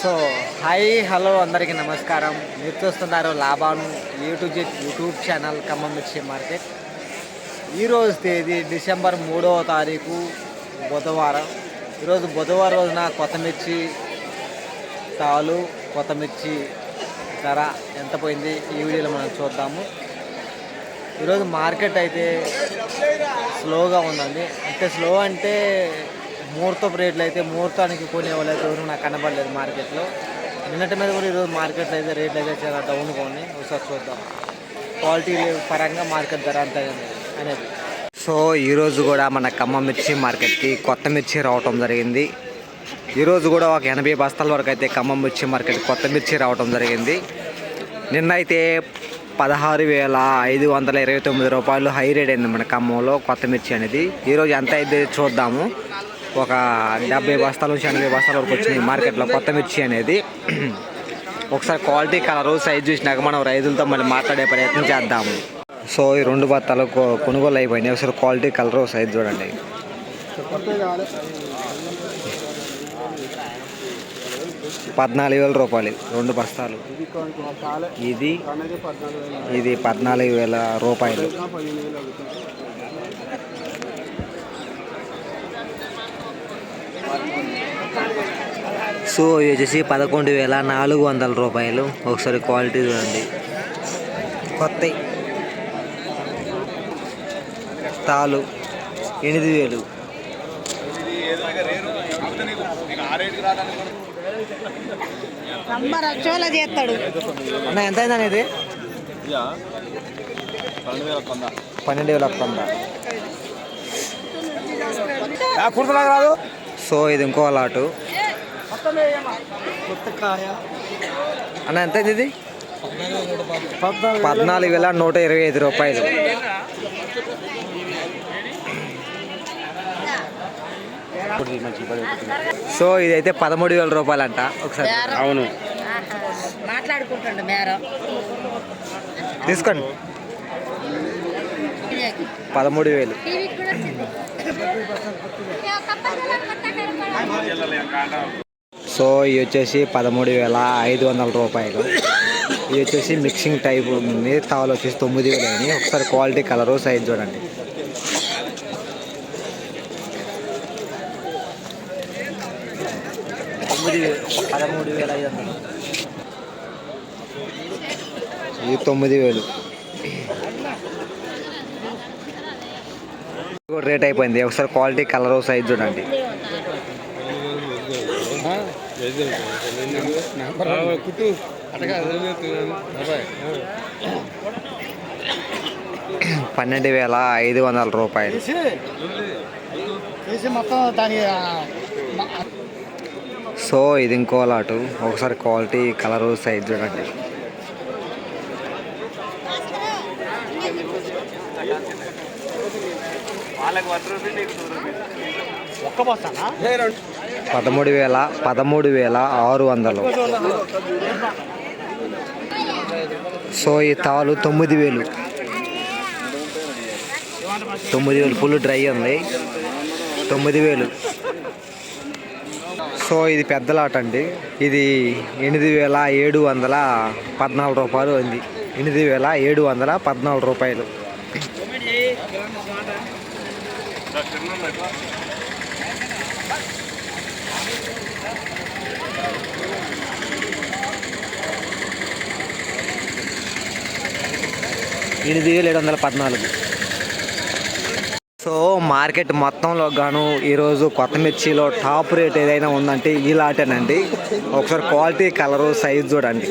So hi hello అందరికీ నమస్కారం. మీరు చూస్తున్నారు Laban YouTube YouTube channel Khammam mirchi market. ఈరోజు తేదీ డిసెంబర్ మూడవ తారీఖు బుధవారం. ఈరోజు బుధవారం రోజున కొత్త మిర్చి తాలు కొత్త మిర్చి ధర ఎంత పోయింది ఈ వీడియోలో మనం చూద్దాము. ఈరోజు మార్కెట్ అయితే స్లోగా ఉందండి. అంటే స్లో అంటే ముహూర్తపు రేట్లు అయితే ముహూర్తానికి కొనే వాళ్ళు అయితే ఎవరు నాకు కనబడలేదు మార్కెట్లో. నిన్నటి మీద కూడా ఈరోజు మార్కెట్లో అయితే రేట్లు అయితే చాలా డౌన్ కొన్ని ఒకసారి చూద్దాం. క్వాలిటీ పరంగా మార్కెట్ ధర అంత అనేది. సో ఈరోజు కూడా మన కమ్మ మిర్చి మార్కెట్కి కొత్త మిర్చి రావటం జరిగింది. ఈరోజు కూడా ఒక ఎనభై బస్తాల వరకు అయితే ఖమ్మం మిర్చి మార్కెట్ కొత్త మిర్చి రావటం జరిగింది. నిన్న అయితే పదహారు వేల ఐదు వందల ఇరవై తొమ్మిది రూపాయలు హై రేట్ అయింది మన ఖమ్మంలో కొత్త మిర్చి అనేది. ఈరోజు ఎంత అయితే చూద్దాము. ఒక డెబ్బై బస్తాల నుంచి ఎనభై బస్తాల వరకు వచ్చింది మార్కెట్లో కొత్త మిర్చి అనేది. ఒకసారి క్వాలిటీ కలరు సైజ్ చూసినాక మనం రైతులతో మళ్ళీ మాట్లాడే ప్రయత్నం చేద్దాము. సో ఈ రెండు బత్తాలు కొనుగోలు అయిపోయినాయి. ఒకసారి క్వాలిటీ కలరు సైజ్ చూడండి. పద్నాలుగు వేల రూపాయలు రెండు బస్తాలు. ఇది ఇది పద్నాలుగు వేల రూపాయలు. సో ఇది వచ్చేసి పదకొండు వేల నాలుగు వందల రూపాయలు. ఒకసారి క్వాలిటీ చూడండి. కొత్త తాలు ఎనిమిది వేలు. చేస్తాడు. అన్న ఎంత అయింది ఇది పన్నెండు వేల వంద రాదు. సో ఇది ఇంకో లాటు. అన్న ఎంత అయింది ఇది పద్నాలుగు వేల నూట ఇరవై ఐదు రూపాయలు. సో ఇదైతే పదమూడు వేల రూపాయలు అంట ఒకసారి అవును. మాట్లాడుకుంటుండు మేరం తీసుకోండి. పదమూడు వేలు. సో ఇవి వచ్చేసి పదమూడు వేల ఐదు వందల రూపాయలు. ఇవి వచ్చేసి మిక్సింగ్ టైప్ ఉంది. తావలు వచ్చేసి తొమ్మిది వేలు అని ఒకసారి క్వాలిటీ కలరు సైజ్ చూడండి. పదమూడు వేల ఐదు వందలు. ఇది తొమ్మిది వేలు. కూడా రేట్ అయిపోయింది. ఒకసారి క్వాలిటీ కలరు సైజ్ చూడండి. కుట్టు పన్నెండు వేల ఐదు వందల రూపాయలు. సో ఇది ఇంకో లాటు. ఒకసారి క్వాలిటీ కలర్ సైజ్ చూడండి. ఒక్క బస్తానా పదమూడు వేల పదమూడు వేల ఆరు వందలు. సో ఈ తాలు తొమ్మిది వేలు. తొమ్మిది వేలు ఫుల్ డ్రై ఉంది. తొమ్మిది వేలు. సో ఇది పెద్ద లాట్ అండి ఇది ఎనిమిది వేల ఏడు వందల పద్నాలుగు రూపాయలు ఉంది. ఎనిమిది వేల ఏడు వందల పద్నాలుగు రూపాయలు. ఎనిమిది వేల ఏడు వందల పద్నాలుగు. సో మార్కెట్ మొత్తంలో గాను ఈరోజు కొత్త మిర్చిలో టాప్ రేట్ ఏదైనా ఉందంటే ఈ లాటేనండి. ఒకసారి క్వాలిటీ కలరు సైజ్ చూడండి.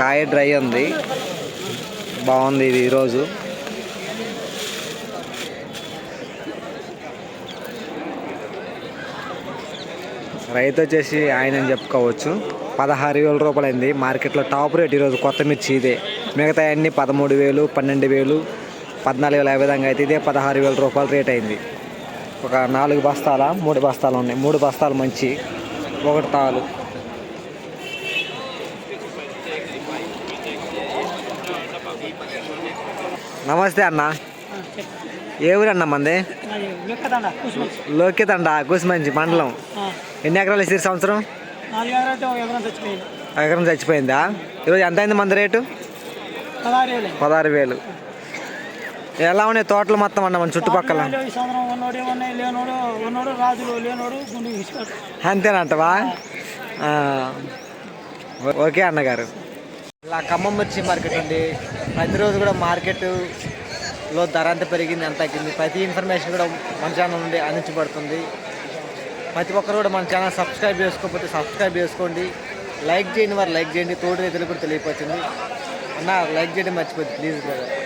కాయ డ్రై ఉంది. బాగుంది ఇది ఈరోజు. రైతు వచ్చేసి ఆయన అని చెప్పుకోవచ్చు. పదహారు వేల రూపాయలైంది. మార్కెట్లో టాప్ రేట్ ఈరోజు కొత్త మిర్చి ఇదే. మిగతా అన్ని పదమూడు వేలు పన్నెండు వేలు పద్నాలుగు వేల ఆ విధంగా అయితే ఇదే పదహారు వేల రూపాయలు రేట్ అయింది. ఒక నాలుగు బస్తాల మూడు బస్తాలు ఉన్నాయి. మూడు బస్తాలు మంచి ఒకటి తాలు. నమస్తే అన్న. ఏ ఊరు అన్న మంది? లోకితండ కుసిమంచి. మండలం. ఎన్ని ఎకరాలు వేసారు సంవత్సరం? ఎకరం చచ్చిపోయింది. ఈరోజు ఎంత అయింది మంది రేటు? పదహారు వేలు ఎలా ఉన్నాయి తోటలు మొత్తం అన్న మన చుట్టుపక్కల? అంతేనంటవా? ఓకే అన్నగారు. ఇలా ఖమ్మం మిర్చి మార్కెట్ అండి ప్రతిరోజు కూడా లో ధర ఎంత పెరిగింది ఎంత తగ్గింది. ప్రతి ఇన్ఫర్మేషన్ కూడా మన ఛానల్ నుండి అందించబడుతుంది. ప్రతి ఒక్కరు కూడా మన ఛానల్ సబ్స్క్రైబ్ చేసుకోకపోతే సబ్స్క్రైబ్ చేసుకోండి. లైక్ చేయండి వారు లైక్ చేయండి. తోడు రైతులు కూడా తెలియపరిచింది. అన్న లైక్ చేయడం మర్చిపోతుంది ప్లీజ్ బ్రదర్